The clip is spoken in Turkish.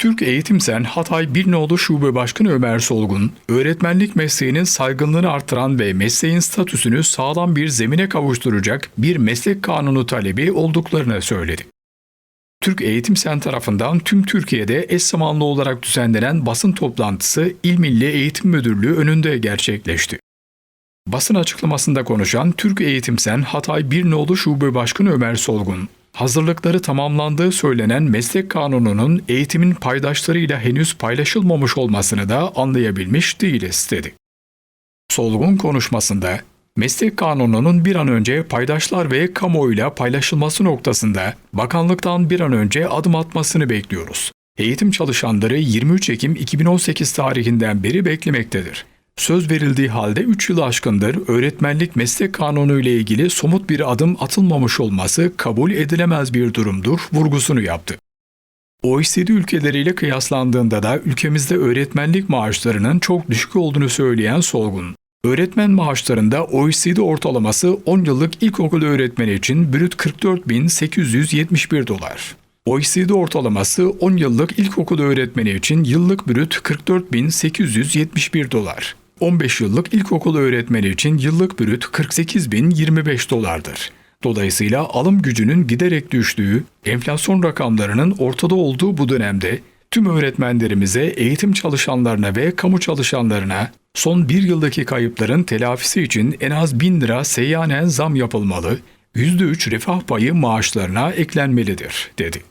Türk Eğitim Sen Hatay Birnoğlu Şube Başkanı Ömer Solgun, öğretmenlik mesleğinin saygınlığını artıran ve mesleğin statüsünü sağlam bir zemine kavuşturacak bir meslek kanunu talebi olduklarını söyledi. Türk Eğitim Sen tarafından tüm Türkiye'de eş zamanlı olarak düzenlenen basın toplantısı İl Milli Eğitim Müdürlüğü önünde gerçekleşti. Basın açıklamasında konuşan Türk Eğitim Sen Hatay Birnoğlu Şube Başkanı Ömer Solgun, hazırlıkları tamamlandığı söylenen meslek kanununun eğitimin paydaşlarıyla henüz paylaşılmamış olmasını da anlayabilmiş değiliz dedi. Solgun konuşmasında meslek kanununun bir an önce paydaşlar ve kamuoyuyla paylaşılması noktasında bakanlıktan bir an önce adım atmasını bekliyoruz. Eğitim çalışanları 23 Ekim 2018 tarihinden beri beklemektedir. Söz verildiği halde 3 yıl aşkındır öğretmenlik meslek kanunu ile ilgili somut bir adım atılmamış olması kabul edilemez bir durumdur vurgusunu yaptı. OECD ülkeleriyle kıyaslandığında da ülkemizde öğretmenlik maaşlarının çok düşük olduğunu söyleyen Solgun, öğretmen maaşlarında OECD ortalaması 10 yıllık ilkokul öğretmeni için brüt 44.871 dolar. OECD ortalaması 10 yıllık ilkokul öğretmeni için yıllık brüt 44.871 dolar. 15 yıllık ilkokul öğretmeni için yıllık brüt 48.025 dolardır. Dolayısıyla alım gücünün giderek düştüğü, enflasyon rakamlarının ortada olduğu bu dönemde tüm öğretmenlerimize, eğitim çalışanlarına ve kamu çalışanlarına son bir yıldaki kayıpların telafisi için en az 1000 lira seyyanen zam yapılmalı, %3 refah payı maaşlarına eklenmelidir, dedi.